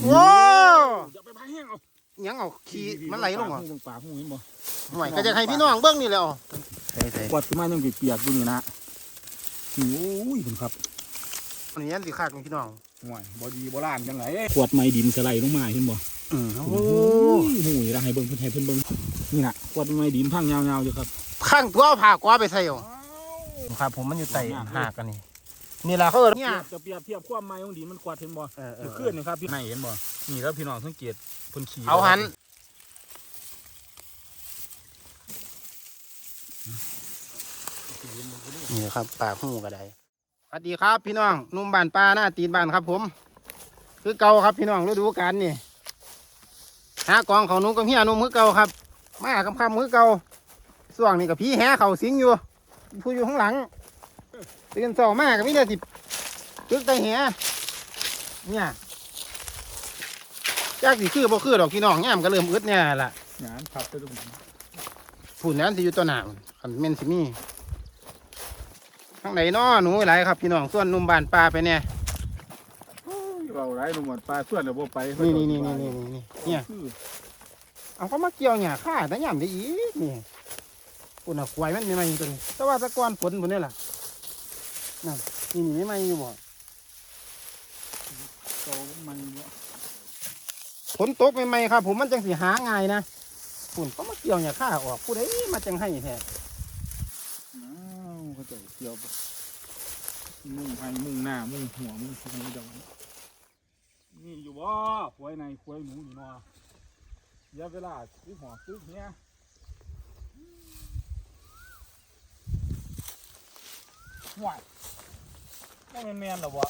โอ้อย่าไปพายแห้งเอายังเอาขี้มันไหลลงเหรอตรงปากหูเห็นบ่ห่วยก็จะให้พี่น้องเบิ้งนี่แหล้วใส่ใส่กวาดขึ้นมายังเปียกๆดูนี่นะโอ้ยคุณครับอันนี้ยันสิขาดของพี่น้องห่วยบ่ดีบ่ล้านจังไหนขวดไม้ดินสไลด์ลงมาเห็นบ่อืมโอ้ยหูยให้เบิ่งเพิ่นให้เพิ่นเบิ่งนี่น่ะขวดไม้ดินพังยาวๆอยู่ครับ ข้างตัวเอาผ่ากว่าไปใส่เอาครับผมมันอยู่ใต้หากอัน นี้นี่ล่ะเขาเอิ้นเนี่ย จะเปรียบเทียบความไม้ของดินมันขวดเห็นบ่เออเอเมื่ออคืนนี่ครับพี่ไหนเห็นบ่นี่แล้วพี่น้องสังเกตเพิ่นขี่เอาหันนี่ครับปากหูก็ได้สวัสดีครับ พี่น้องหนุ่มบ้านปลาหน้าตีนบ้านครับ ผม คือเก่าครับพี่น้องฤดูกาลนี่หากองเขาหนุ่มกับเฮียหนุ่มมือเก่าครับมาคำคำมือเก่าส่วงนี่กับพี่แหเขาสิงอยู่ ผู้อยู่ข้างหลัง ตื่นเช้ามากกับพี่เนี่ยสิตึกไตแหเนี่ยจากสิคือบ่คือดอกพี่น้องย่ามก็เริ่มอึดเนี่ยล่ะงานพับไปตรงนั้นผุ่นนั้นสิอยู่ตัวหนามขันเม่นสิมีทางไหนน้อหนูหลายครับพี่น้องส่วนหนุ่มบ้านปลาไปเนี่ยโอ้ยเราไร้หนุ่มปลาส่วนแล้วบ่ไปนี่นี่นี่นี่นี่นี่เนี่ยคือเอาเขามาเกี่ยวหญ้าข้าแต่ย่ามได้อีกนี่ปุ่นอะควายมันไม่มาอยู่ตัวนี้แต่ว่าแตะกอนฝนปุ่นนี่ล่ะ นั่นนี่นี่ไม่มาอยู่บ่โตมันบ่ฝนตกใหม่ๆครับ ผมมันจังสิหาง่ายนะปุ่นเขามาเกี่ยวหญ้าข้าออกผู้ใดมาจังให้แท้อ้าวเขาจะเกี่ยวบ่มุ่งไผมุ่งหน้ามุ่งหัวมุ่งทางเจังนี่อยู่บ่ควยในควยหนูอยู่เนาะอย่าเวลาซื้อหัวซื้อเนี้ยห่วย บ่แม่นแม่นๆหรอวะ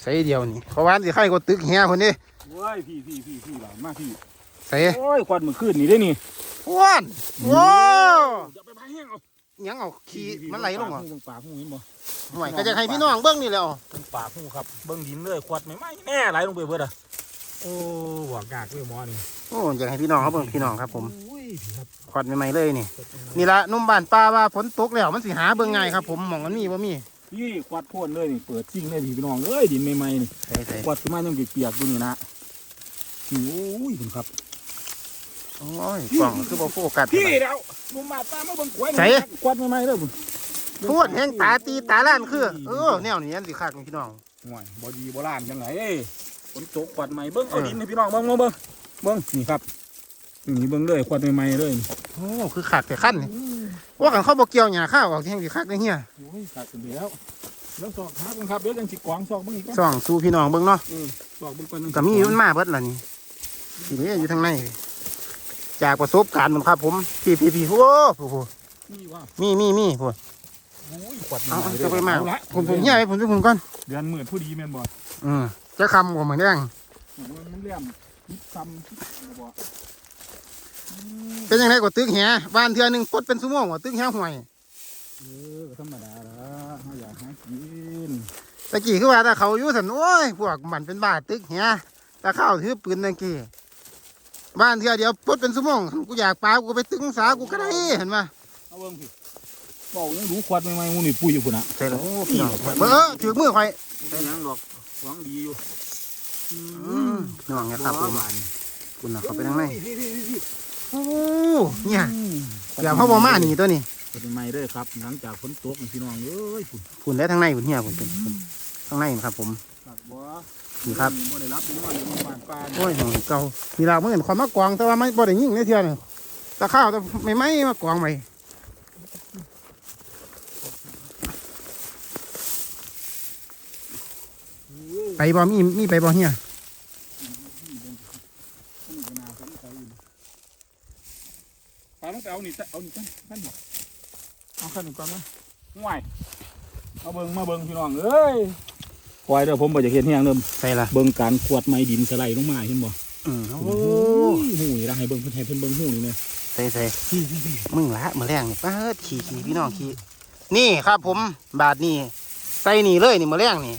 ใส่เดียวนี่เพราะว่าสิไข่ก็ตึกเฮียคนนี้เว้ยพี่พี่พี่พี่หลานมาพี่ใส่โอ้ยควันมือขึ้นนี่ได้นี่อ้วนโอ้อย่าไปพายแห้งเอายังเอาขี้มันไหลลงเหรอตรงปากหูเห็นบ่ห่วยก็จะให้พี่น้องเบิ้งนี่แหล้วตรงปากหูครับเบิ่งดินเลยขวดไม่ไหมแน่ไหลลงไปเบิดอะโอ้หวกกากเลยหมอนี่โอ้อยากให้พี่น้องเขาเบิ่งพี่น้องครับผมโอ้ยพี่ครับขอดใหม่ๆเลยนี่นี่ละหนุ่มบ้านป่าว่าฝนตกแล้วมันสิหาเบิ่งง่ายครับผมหมองมันมีบ่มี พี่ขวดพ่นเลยนี่เปิดซิ่งเลยพี่น้องเอ้ยดินใหม่ๆนี่ใส่ใส่ขวดขึ้นมายังเปียกๆดูนี่นะโอ้ยคุณครับโอ้ยกล่องคือบ่โฟกัสพี่แล้วมุมบาดตามาเบิ่งขวดใส่ขวดใหม่ๆเลยบุญพูดแห่งตาตีตาล้านคือเออแนวนี้อันสิคักพี่น้องห่วยบ่ดีบ่ล้านจังไงฝนตกขวดใหม่เบิ่งเอาดินให้พี่น้องเบิ่งเบิ่งเบิ่งเบิ่งนี่ครับนี่เบิ่งเลยขวดใหม่ๆเลยโอ้คือคักแต่ขั้นนี่ ว่ากันเขาบ่เกี่ยวหญ้าข้าวออกแห่งสิคักได้เฮียโอ้ยขาดกันแล้วแล้วสอกหากันครับเดี๋ยวจังสิกวางสอกเบิ่งอีกก่อนส่องสู่พี่น้องเบิ่งเนาะสอกเบิ่งก่อนหนึ่งก็มีมันมาเบิดล่ะนี่สิเหลืออยู่ทางในจากประสบการณ์มันครับผมพี่ๆๆโอ้โหนี่ว่ามีมีมีพูดโอ้ยขวดเอาเอาจะไปมาเอละผมผมเฮียไปผมจะผมก่อนเดือนหมื่นผู้ดีแม่นบ่อืมจะคำกว่าเหมือนแดงมันเลี่ยมยิบซ้ำบ่ เป็นยังไงกว่าตึกแหบ้านเทือหนึงปดเป็นสุโมงกว่าตึกแหห่วยเออก็ธรรมดาละเฮาอยากหากินตะกี้คือว่าถ้าเขาอยู่สันโอ้ยพวกมันเป็นบ้าตึกแหถ้าเข้าถือปืนตะกี้บ้านเทือเดียวปดเป็นสุโมงกูอยากปลากูไปตึกสากูก็ได้เห็นไหมเอาเบิ่งพี่บอกยังรู้ขวดใหม่ๆมูนี่ปุ้ยอยู่พุ่นน่ะใช่แล้วโอ้พี่น้องเออถือมือคอยได้ยังดอกหวังดีอยู่อืมพี่น้องเนี่ยครับผมหวานคุณน่ะเขาไปทางไหนพี่พี่พี่พี่ โอ้เนี่ยเดี๋ยวเขาบอกมาหนีตัวนี้ขวดใหม่ๆเด้อครับ หลังจากฝนตกนี่พี่น้องเอ้ยพุ่นคุณได้ทางในคุณเฮียคุณเป็นทางในครับผมตักบ่นี่ครับบ่ได้รับนี่ว่าอยู่บ้านป้าโอ้ยของเก่าทีเราเมื่อเห็นความมากวางแต่ว่าไม่บ่ได้ยิ่งในเทือนี่ตะข้าวแต่ไม่ไม่มากวางไปไปบ่มีมีไปบ่เฮีย ปลาต้อง ไปเอานี่เอานี่กันกันนี่เอาขันหนึ่งก่อนนะห่วยมาเบิ่งมาเบิ่งพี่น้องเอ้ยควายเด้อผมบ่จะเห็นเฮียงเดิมไปละเบิ่งการขวดไม้ดินสไลด์ลงมาเห็นบ่อืมโอ้โอ้ยหูยละให้เบิ่งเพิ่นให้เพิ่นเบิ่งหูนี่แม่ใส่ใส่มึงละมาแรงนี่ป้าดขี่ขี่พี่น้องขี่นี่ครับผมบาทนี่ใส่นี่เลยนี่มาแรงนี่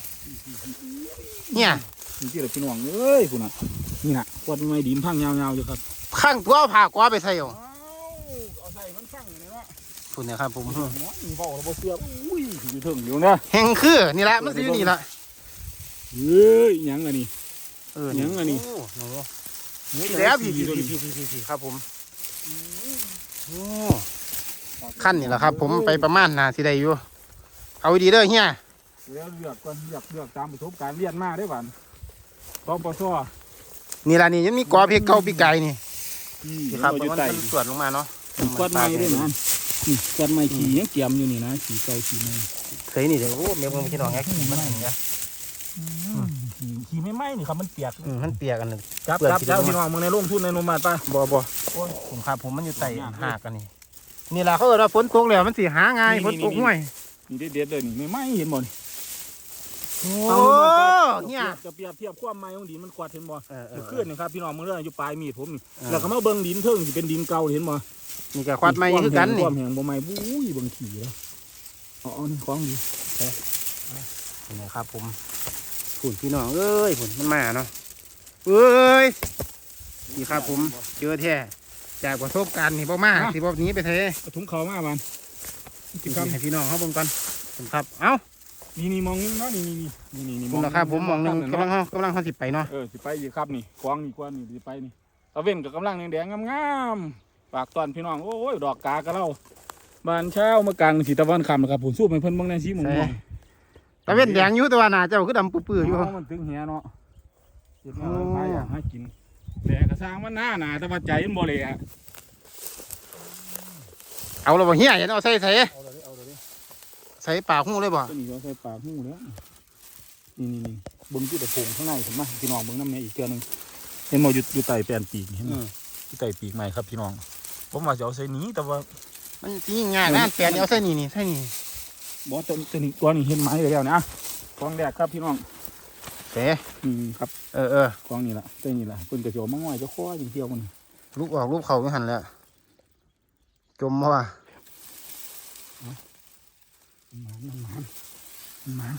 เนี่ยนี่ที่เราพี่น้องเอ้ยพุ่นน่ะนี่น่ะขวดไม้ดินพังยาวๆอยู่ครับข้างตัวเอาผ่ากว่าไปใส่เอาเอาใส่มันฟังอยู่เนาะ คุณเนี่ยครับ ผมหมอนี่เว้าแล้วบ่เชื่ออุ้ยอยู่ถึงอยู่นะแห่งคือนี่ละมันสิอยู่นี่ละเอ้ยหยังอันนี้เออยังอันนี้โหนูนี่พี่แล้วพี่พี่พี่พี่พี่พี่พี่พี่ครับผมโอ้ขั้นนี่แหละครับ ผมไปประมาณนาสิได้อยู่เอาดีเด้อเฮียแล้วเลือกก่อนเลือกเลือกตามประสบการณ์เรียนมาได้หวานต้องปอซ้อนี่ล่ะนี่ยังมีกอเพกเก่าปีไก่นี่ที่ครับเรามันจะไต่มันสวดลงมาเนาะกวาดไม้ด้วยนะ นี่กวาดไม้ขี่ยังเกี่ยมอยู่นี่นะขี่เก่าขี่ใหม่เคยนี่เดี๋ยวโอ้เมียมึงพี่น้องแกขี่มันอย่างเงี้ยขี่ขี่ไม่ไหม้นี่ครับมันเปียกอืมมันเปียกกันเลยจับเปลือกจับขี่เจ้าลงมาพี่น้องมึงในลงทุนในนมบาทป่ะบ่บ่โอ้ยผมครับผมมันอยู่ใต้หากกันนี่นี่ล่ะเขาเออว่าฝนตกแล้วมันสิหาง่ายฝนตกห่วยนี่เด็ดๆเลยนี่ไม่ไหม้เห็นบ่นี่โอ้เอาเนี่ยจะเปรียบเทียบความไหม้ของดินมันกวาดเห็นบ่เออเออยู่อขึ้นนี่ครับพี่น้องมึงเรื่องอยู่ปลายมีดผมนี่เออแล้วก็มาเบิ่งดินเทิงสิเป็นดินเก่าเห็นบ่ นี่ก็ควัดไม้คือกันนี่ความแห้งบ่ไหม้บุ้ยเบิ่งขี่แล้วเอาเอานี่ของดีนี่นะครับผมผุ่นพี่น้องเอ้ยผุ่นมันมาเนาะเอ้ยนี่ครับผมเจอแท้จากประสบการณ์นี่บ่มาสิบ่หนี้ไปเทกระถุงเขามาบานกินครับให้พี่น้องเขาเบิ่งก่อนผมครับ เอ้านี่นี่มองนึงเนาะนี่นี่นี่นี่นี่คุณราคาผมมองหนึงกำลังเฮากำลังเขาสิไปเนาะเออสิไปอีกครับนี่กวางนี่กวางนี่สิไปนี่ตะเว้นกับกำลังแดงๆงามๆ ฝากตอนพี่น้องโอ้ยดอกกากระเล่าบานเช้ามากลางสีตะวันคำนะครับผมสู้เป็นเพิ่นเบิ่งในสีม่วงๆตะเว้นแดงอยู่แต่ว่าหน้าเจ้าคือดำปื้อๆอยู่เามันถึงเหียเนาะเฮ็ดมาไปอะให้กินแหลกกระสร้างมันหน้าหนาแต่ว่าใจมันบ่เลยอะเอาและบ่เฮียเห็นเอาใส่ใส่เอาเลยเอาเลยใส่ปากหูเลยบ่ตัวนี้เราใส่ปากหูแล้วนี่นี่นี่เบิ่งจุดตะโพงข้างในเห็นไหมพี่น้องเบิ่งน้ำเนี่ยอีกเทื่อหนึงเห็นบ่อยู่อยู่ใต้แป้นปีกนี่เห็นไหมอยู่ใต้ปีกใหม่ครับพี่น้อง ผมว่าจะเอาใส่นี้แต่ว่า มันสิยิ่งง่ายนะแปลนเอาใส่นี่นี่ใส่นี่บอตัวตัวนี้ตัวนี้เห็นไหมเลยแล้วนะกองแรกครับพี่น้องเสอืมครับเออเออกองนี่ละตัวนี้ละเพิ่นกระโจมมาง่อยเจะข้ออย่างเดียวมันลูกออกลูกเขาไม่หันแล้วจมเพราะว่ามันมันมันมัน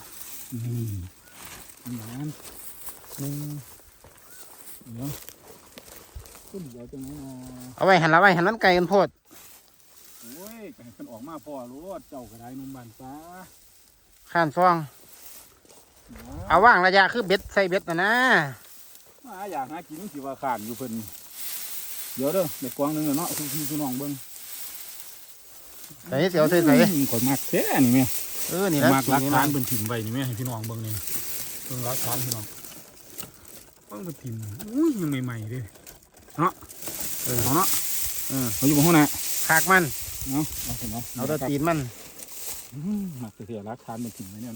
นี่มันหนึ่งเดี๋ยว ขึ้นเดี๋ยวจะไหนเนาะเอาไว้หันละไว้หันนั้นไกลกันโพดโอ้ยก็ให้เพิ่นออกมาพ่อรถเจ้าก็ได้หนุ่มบ้านฟ้าข้านฟอง เอาว่างระยะคือเบ็ดใส่เบ็ดนะนะมาอยากหากินสิว่าขานอยู่เพิ่นเดี๋ยวเด้อเด็กกวางหนึงเนาะพี่พี่น้องเบิ่งใส่เสียวใส่ใส่อืมข่อยมักแท้นี่แม่เออนี่นะมากรักนี่ฐานนะเป็นถิ่มไว้นี่แม่ให้พี่น้องเบิ่งนี่เบิ่งรักฐานพี่น้องเบิ่งเป็นถิ่มอุ้ยยังใหม่ๆเด้ เนาะเออเอาเนาะอืมเอาอยู่บนห้องน่ะขากมันเนาะเอาเถอะเนาะเอาแตะตีนมันอืมมักเสียรักฐานเป็นถิ่มไว้เนี่ย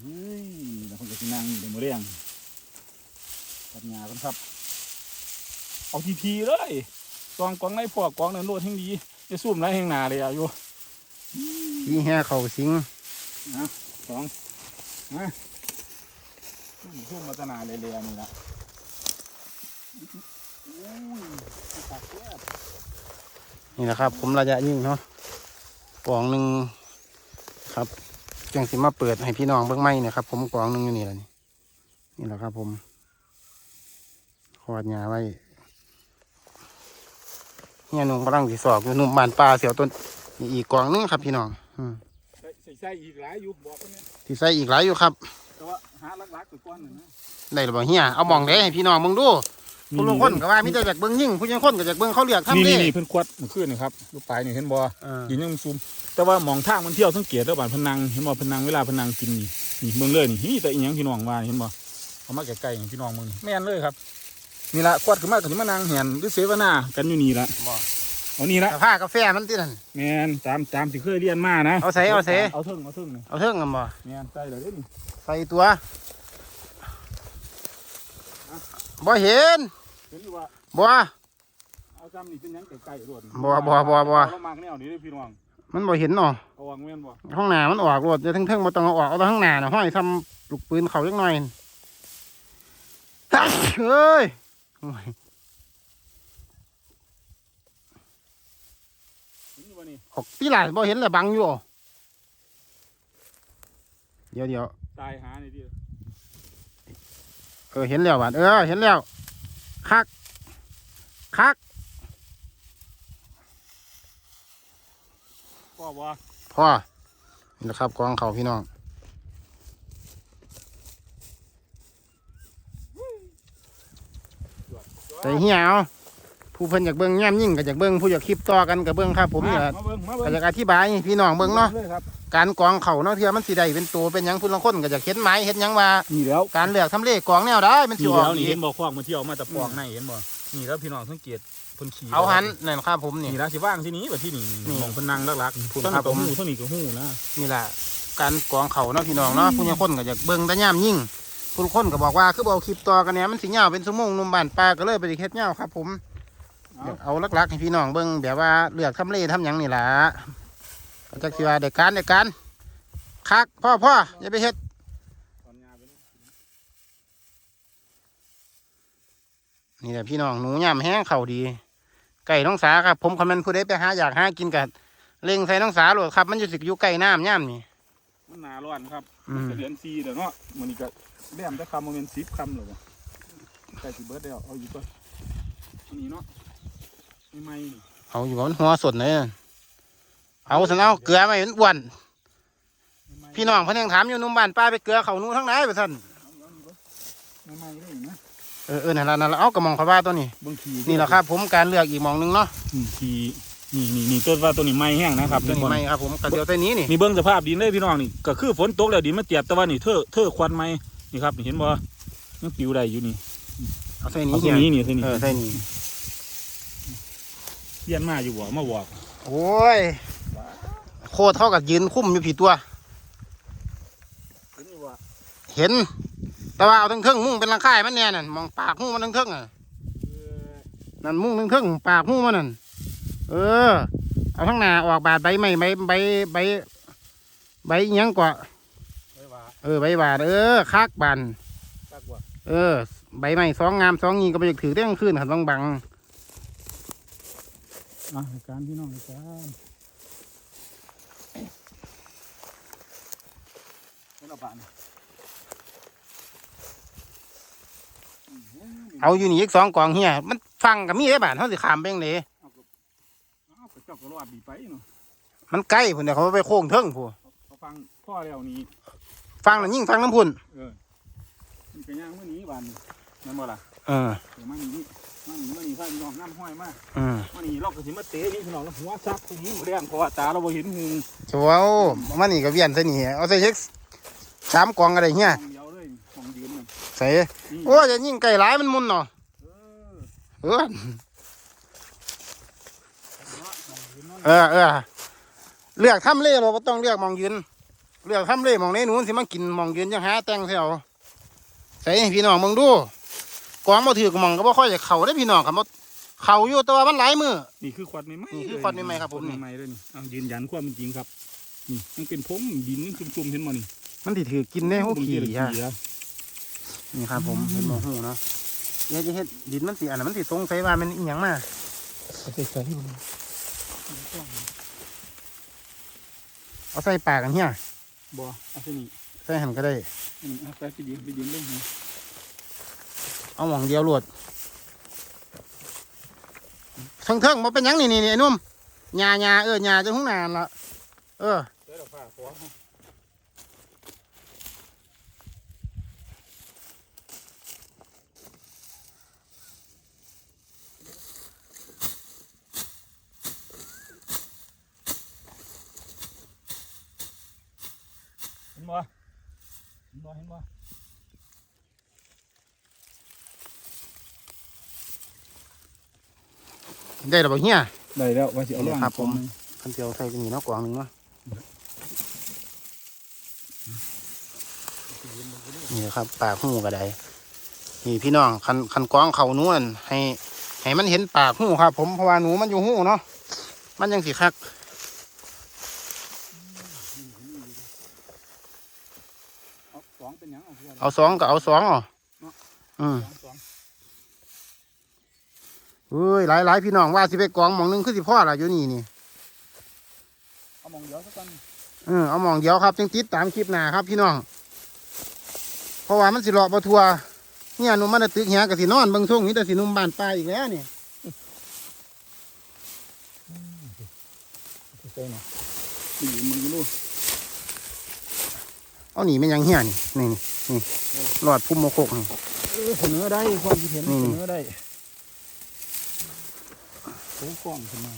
เฮ้ยแล้วคนก็สินั่งเดี๋ยวมาเรียงตัดงากันครับ เอาทีทีๆเลยกองกองในพวกกองนั้นโลดแห่งดีจะซุ่มไรแห่งหนาเลยอะอยู่ยี่แห่เขาสิงนะสองมาซุ่มมาตนาเลยเลยนี่ละโอ้ยตักแซ่บ นี่นะครับ ผมระยะยิ่งเนาะกล่องหนึ่งครับจังสิมาเปิดให้พี่น้องเบิ่งไม้เนี่ยครับ ผมกล่องหนึ่งอยู่นี่แหละนี่นี่แหละครับ ผมขวดหญ้าไว้เนี่ยหนุ่มกำลังสิสอบอยู่หนุ่มบานปลาเสียวต้นนี่อีกกล่องหนึงครับ พี่น้องอืมใส่ใส่ใส่อีกหลายอยู่บอกกันเนี่ยที่ใส่อีกหลายอยู่ครับแต่ว่าหาลักๆไปก้อนหนึ่งนะได้หรือเปล่าเฮียเอามองได้ให้พี่น้องมึงดู ผู้ลางคนก็ว่ามีแต่จากเบิ้งยิ่งผู้ยังคนก็จากเบิ้งเขาเรียกนี่ทำนี่เด้นี่เพิ่นควัดเมื่อคืนนี่ครับลูกปลายนี่เห็นบ่เออกินยังซุ่มแต่ว่าหมองทางมันเที่ยวสังเกตแล้วบ้านพนังเห็นบ่พนังเวลาพนังกินนี่นี่เมืองเลยนี่นี่แต่อีหยังพี่น้องว่าเห็นบ่เอามาใกล้ๆนี่พี่น้องมึงแม่นเลยครับนี่ละควัดขึ้นมาก็สิมานั่งแหนหรือเสวนากันอยู่นี่ละบ่เอานี่ละแต่ผ้ากาแฟมันที่นั่น แม่นตามตามที่เคยเรียนมานะเอาใส่เอาใส่ เอาเทิงเอาเทิงนี่เอาเทิงกันบ่แม่นใส่เลยเด้อนี่ใส่ตัวบ่เห็น เห็นอยู่ว่าบ่เอาจำนี่เป็นหยังไก่ๆรวดบ่บ่บ่บ่เรามากแนวนี้เด้อพี่น้องมันบ่เห็นเนาะเอาวางแม่นบ่ห้องหน้ามันออกรถจะทั้งเทิงบ่ต้องเอาออกเอาแต่ข้างหน้าน่ะห้อยทำลูกปืนเขาจักหน่อยเฮ้ยโอ้ยเห็นอยู่บ่นี่ออกตีหลายบ่เห็นเลยบังอยู่เดี๋ยวเดี๋ยวตายหานี่ดิเออเห็นแล้วบาดเออเห็นแล้ว คัก คัก พ่อบ่พ่อนี่นะครับกองเขาพี่น้องใส่เหี่ยเอาผู้เพิ่นอยากเบิ่งแง้มยิ่งก็อยากเบิ่งผู้อยากคลิปต่อกันก็เบิ่งครับ ผมเนี่ยมาเบิ่งมาก็เบิ่งอยากอธิบายให้พี่น้องเบิ่งเนาะ เลยครับ การกรองเข่าเนาะเทื่อมันสิได้เป็นตัวเป็นหยังผู้ลางคนก็อยากเห็นไม้เห็นหยังว่า นี่แล้วการเลือกทำเลกรองแนวได้มันสินี่ออกแล้วนี่ดีเห็นบ่ฟองมาเที่ยวมาแต่ฟองในเห็นบ่นี่แล้วพี่น้องสังเกตเพิ่นขี่เอาหันนั่นครับผมนี่ นี่แล้วสิว่างที่นี้บ่ที่นี่นี่มองเพิ่นนั่งลักๆคุณต้นครับก็ผมหูต้นนี้ก็หูนะนี่แหละการกรองเข่าเนาะพี่น้องเนาะผู้ลางคนก็อยากเบิ่งแต่ย่ามยิ่งผู้ลางคนก็บอกว่าคือบ่เอาคลิปต่อกันเนี่ยมันสิยาวเป็นชั่วโมงหนุ่มบ้านปลาก็เลยไปเฮ็ดยาวครับ ผมเอาอยากเอาลักๆให้พี่น้องเบิ่งแบบว่าเลือกทำเลทำหยังนี่ล่ะก็ จักสิว่าได้การได้การคักพ่อพ่ออย่าไปเฮ็ดตอนยาไปนี่นี่แหละพี่น้องหนูย่ำแห้งเข่าดี ไก่น้องสาครับ ผมคอมเมนต์ผู้ใดไปหาอยากหากินกันเล็งใส่น้องสาโหลดครับ มันอยู่สิอยู่ไก่น้ำย่ำนี่มันหนาร้อนครับอืมเดือน4เด้อเนาะมื้อนี้ก็แล่มแต่คำบ่แม่น10คำแล้วบ่ใกล้สิเบิดแล้วเอาอยู่ก่อนอันนี้เนาะไม่ไหม่นี่เอาอยู่บนหัวสดเลยน่ะ เอาสันเอาเกลือไม่เห็นอ้วนไม่ไหม้พี่น้องเพิ่นยังถามอยู่หนุ่มบ้านป้าไปเกลือเขาหนูทั้งไหนไปท่านไม่ไหม้เลยนะเออเออนั่นละนั่นละเอากระมองเขาว่าตัวนี้เบิ่งขี่นี่แหละครับผมการเลือกอีกหมองหนึงเนาะนี่ขี่นี่นี่นี่ต้นว่าตัวนี้ไหม้แห้งนะครับตัวนี้ไม่ครับผมกระเดียวตัวนี้นี่นี่เบิ่งสภาพดินเลยพี่น้องนี่ก็คือฝนตกแล้วดินมันเตียบแต่ว่านี่เธอเธอควันไหมนี่ครับนี่เห็นบ่ยังปิวได้อยู่นี่เอาใส่นี้เอาตัเหี่วยนี้นี่ตัวนี้เออใส่นี้เยียนมาอยู่บ่มาบอกโอ้ย โคตรเท่ากับยืนคุ้มอยู่ผีตัว เห็น แต่ว่าเอาทั้งเทิงมุ่งเป็นรังค่ายมันแน่นั่นมองปากมุ่งมันทั้งเทิงอะนั่นมุ่งทั้งเทิงปากมุ่งมันนั่นเออ เอาทั้งหน้าออกบาดใบไม้ใบใบใบใบอิหยังกว่าไม่ว่าเออใบบาดเออคักบานจักว่าเออ ใบไม้สองงามสองงีก็ไปถือได้กลางคืนขันต้องบังอะรายการพี่น้องรายการ ไม่เอาบานเอาอยู่นี่อีกสองกองเฮียมันฟังกับมีได้บาดเขาสิขามไปยังไงเอาไปเจ้าก็รอดดีไปเนาะมันใกล้พุ่นเดี๋ยวเขาไปโค้งเทิงพูนเขาฟังพ่อแล้วนี่ฟังแล้วยิ่งฟังน้ำพุ่นเออมันก็นย่างเมื่อนี้บานนั่นบ่ล่ะเออเดี๋ยวมานี่มานี่มานี่ข้าพี่น้องน้ำห้อยมากอืมมานี่เราก็สิมาเตะนี่พี่น้องแล้วหัวซักตรงนี้เรื่องเพราะว่าตาเราบ่เห็นหูชัวเอามันนี่ก็เวียนใส่นี่เอาใส่เช็ค สามกองอะไรเงี้ยมองเดียวเลยมองยืนน่ะใส่นี่โอ้ยจะยิ่งไก่หลายมันมุนเนาะเออเออมองยืนเนาะเออเออเลือกทำเล่เราบ่ต้องเลือกหมองยืน เลือกทำเล่หมองในนู้นสิมากินหมองยืนยังหาแต่งเสียวใส่ให้พี่น้องมึงดูกองมาถือกหมองก็บ่ค่อยจะเข่าได้พี่น้องครับบ่เข่าอยู่แต่ว่ามันหลายมือ นี่คือควันใหม่ๆนี่คือเลยควันใหม่ๆครับผมควันใหม่ๆเลยนี่เอายืนยันความเป็นจริงครับ นี่มันเป็นผมดินมันจุ่มๆเห็นบ่นี่ มันสิถือกินได้หูขี่ผมเจอฮะขี่อะนี่ครับ ผมเห็นหมองหูเนาะเดี๋ยวจะเฮ็ดดินมันสิอันนั้นมันสิสงสัยว่ามันอีหยังมาเอาใส่ใส่ให้มันเอาใส่ปากกันเฮียบ่เอาใส่นี่ใส่หันก็ได้อันนี้เอาใส่ไปยืนไปยืนเล่นนี่เอาหมองเดียวรวดเทิงเทิงมาเป็นหยังนี่นี่นี่ไอ้หนุ่มหญ้าหญ้าเออหญ้าจะหุ้งนานละเออ ใส่ดอกผ้าขอเอาเห็ นบ่เห็นบ่เห็นบ่ได้หรือเปล่าเฮียได้แล้วว่าสิเอาล่างครับผมคันเดียวใส่กันนี่เนาะกวางหนึ่งเนาะนี่ครับปากหูก็ได้นี่พี่น้องคันคันกวางเขาหนูนั่นให้ให้มันเห็นปากหูครับ ผมเพราะว่าหนูมันอยู่หูเนาะมันยังสิคัก เอาสองเป็นหยัง เอาเพื่อนเอาสองก็เอาสองอ๋ออืมสองสองเอ้ยหลายหลายพี่น้องว่าสิไปกองหมองหนึงคือสิพ่อละอยู่นี่นี่เอามองเดียวสักกันเออเอาหมองเดียวครับจึงติดตามคลิปหน้าครับพี่น้อง เพราะว่ามันสิเลาะบ่ทัวเนี่ยหนุ่มมันน่ะตึกเหียกับสินอนเบิ่งช่วงนี้แต่สิหนุ่มบ้านป้าอีกแล้วนี่ใส่หน่อยนี่มึงก็รู้เอาหนีไม่ยังเหียนี่นี่ นี่นี่หลอดพุ่มโมโคกนี่เออเสนอได้ความคิดเห็นนี่เสนอได้โอ้กล้องขึ้นมา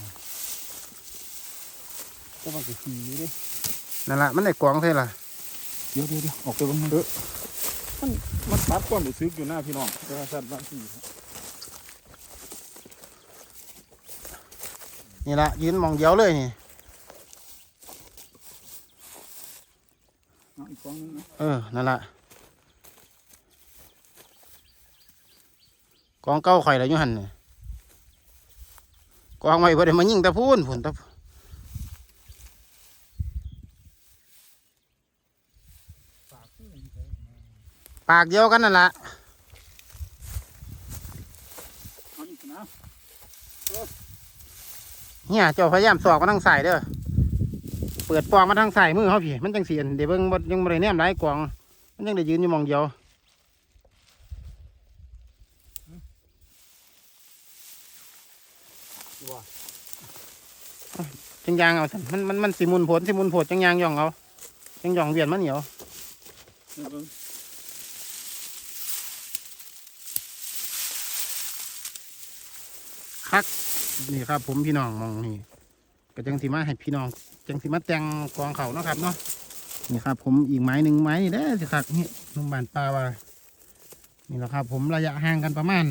ก็ว่าจะขี่อยู่ดินั่นละมันได้กวางใช่ล่ะเดี๋ยวเดี๋ยวเดี๋ยวออกไปบ้างมันเออมันมันตัดความรู้สึกอยู่หน้าพี่น้องแต่ว่าสัตว์บางทีนี่ละยืนมองเดียวเลยนี่เอาอีกกล้องนึงนะเออนั่นละ กองเก้าข่อยละอยุหันนี่กองไว้บ่ได้มายิงตะพูนผุนตะปากคู่อีกเลยปากเดียวกันนั่นละเอาอีกนะเนี่ยเจ้าพยายามสอกมาทางสายเด้อ เปิดปองมาทางสายมือเขาพี่ มันจังเสียนเดี๋ยวเบิ่งบ่ยังบ่ได้แนมหลายกอง มันยังได้ยืนอยู่หมองเดียว จังยางเอาซั่นมันมันมันสิมุนผลสิมุนโผดจังยางย่องเอาจังย่องเวียนมันเหนียวเดี๋ยวคักนี่ครับ ผมพี่น้องมองนี่ก็จังสิมาให้พี่น้องจังสิมาแตงกองเขาเนาะครับเนาะนี่ครับ ผมอีกไม้หนึ่งไม้นี่เด้สิครับนี่นุ่มบานปลาว่านี่แหละครับ ผมระยะห่างกันประมาณ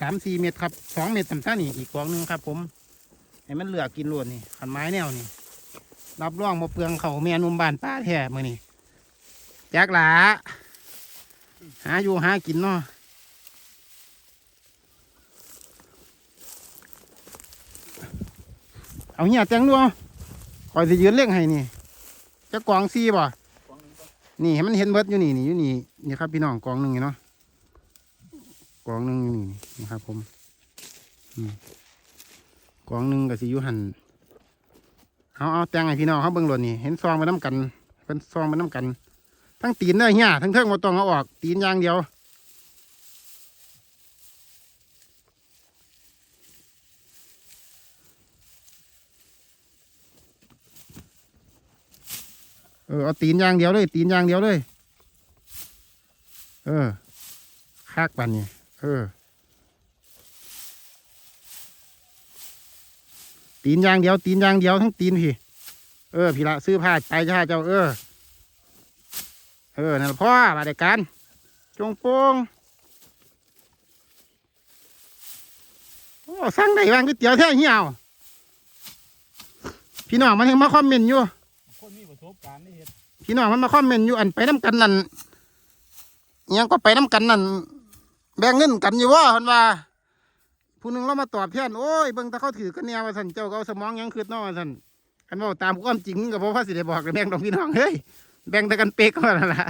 สามสี่เมตรครับสองเมตรต่ำๆนี่อีกกองหนึ่งครับ ผม ให้มันเหลือกินรวดนี่ขันไม้แนวนี่รับรองมาเปลืองเขาแม่นุ่มบานปลาแท้มือนี่แจ็คหลาหาอยู่หากินเนาะเอาเหี้ยแจ้งดูเอาคอยสิยืนเล่งให้นี่จะกองซีบ่กล้องนึงก็นี่ให้มันเห็นเบิดอยู่นี่นี่อยู่นี่นี่ครับพี่น้องกองหนึ่งเนาะกองหนึ่งอยู่นี่นี่ครับผมอืม กองหนึ่งกับสิอยู่หันเอาเอาแจ้งให้พี่น้องเขาเบิ่งหลดนี่เห็นซองไปน้ำกันเป็นซองไปน้ำกัน ทั้งตีนเด้อเหี้ยทั้งเทิงมาตองเอาออก ตีนยางเดียวเออเอาตีนยางเดียวเลย ตีนยางเดียวเลย เออคากปันนี่เออ ตีนอย่างเดียว ตีนอย่างเดียวทั้งตีนพี่ เออพี่ละซื้อผ้าไปจ้าเจ้าเออ เออนั่นพ่อบาเด็การจงโปงโอ้สั่งได้บ้างก๋วยเตี๋ยวแท้เหี่ยวพี่น้องมันยังมาคอมเมนต์อยู่คนมีประสบการณ์ได้เห็นพี่น้องมันมาคอมเมนต์อยู่อันไปน้ำกันนั่นยังก็ไปน้ำกันนั่นแบ่งเงินกันอยู่ว่าคนว่า ผู้หนึงเรามาตอบแทนโอ้ยเบิ่งแตาเขาถือกันเนียว่าสันเจ้าเอาสมองยังคืดนอว่าสันคันว่าตามความจริงก็เพราะว่าสิได้บอกกันแบ่งดอกพี่น้องเฮ้ยแบ่งแต่กันเป๊กก็นั่นละ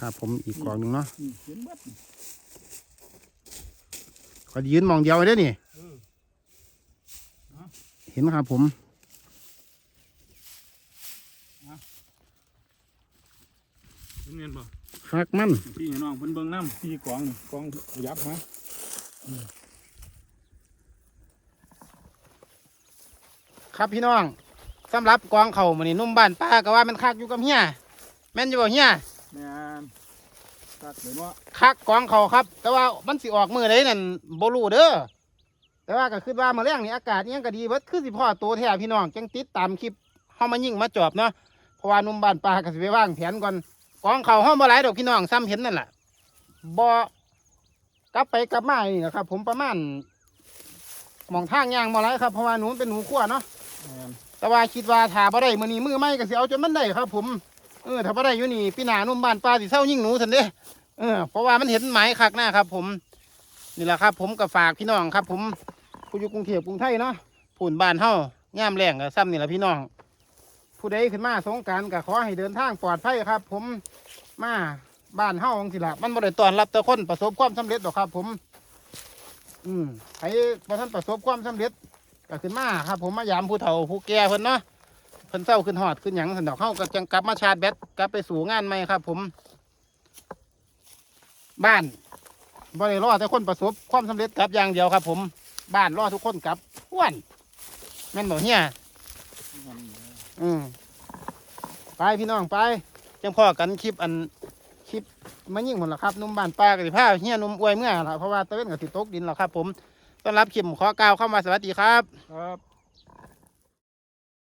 ครับผมอีกกล่องหนึ่งเนาะนี่เห็นเบัดขอยืนมองเดียวได้นี่เออเห็นครับผม เห็นเงินป่ะคักมันพี่น้องเพิ่นเบิ่งน้ำพี่กองนี่กองขยับฮะครับพี่น้องสำหรับกองเขามันนี่นุ่มบ้านป้าก็ว่ามันคักอยู่กับเฮียแม่นอยู่บ่เฮียแม่นตัดเดี๋ยวว่าคักกองเขาครับ แต่ว่ามันสิออกมือไดนั่นบ่รู้เด้อแต่ว่าก็คือว่ามื้อแรงนี่อากาศอิหยังก็ดีเบิดคือสิพ่อโตแท้พี่น้องจังติดตามคลิปเฮามายิ่งมาจอบเนาะเพราะว่าหนุ่มบ้านป้าก็สิไปวางแผนก่อน กองเขาเฮาบ่หลายดอกพี่น้องซ้ำเห็นนั่นล่ะบ่กลับไปกลับมานี่นะครับ ผมประมาณหมองทางย่างบ่หลายครับเพราะว่าหนูเป็นหนูขั้วเนาะแม่นแต่ว่าคิดว่าถ้าบ่ได้มื้อนี้มือไม่ก็สิเอาจนมันได้ครับ ผมเออถ้าบ่ได้อยู่นี่พี่หน้าหนุ่มบ้านป้าสิเซายิ่งหนูซั่นเด้เออเพราะว่ามันเห็นหมายคักหน้าครับ ผมนี่แหละครับ ผมก็ฝากพี่น้องครับ ผมผู้อยู่กรุงเทพกรุงไทยเนาะผุ่นบ้านเฮายามแรงก็ซ้ำนี่แหละพี่น้อง ผู้ใดขึ้นมาสงการก็ขอให้เดินทางปลอดภัยครับ ผมมาบ้านเฮาจังสิละมันบ่ได้ต้อนรับแต่คนประสบความสำเร็จหรอกครับ ผม อืมใครบ่ทันประสบความสำเร็จก็ขึ้นมาครับ ผมมายามผู้เฒ่าผู้แก่เพิ่นเนาะเพิ่นเศร้าขึ้นหอดขึ้นหยังสันดอกเข้าก็จังกลับมาชาร์จแบตกลับไปสู่งานใหม่ครับ ผม บ้านบ่ได้รอแต่คนประสบความสำเร็จกลับอย่างเดียวครับ ผม บ้านรอทุกคนกลับอ้วนแม่นบอกเฮีย อืมไปพี่น้องไปจังพ่อกันคลิปอันคลิปมายิ่งหมดแล้วครับนุ่มบ้านปลากสิผ้าเฮียนุ่มอวยเมื่อละเพราะว่าตะเวนกับติตกดินแล้วครับ ผมต้อนรับคลิปขอกล่าวเข้ามาสวัสดีครับ ครับ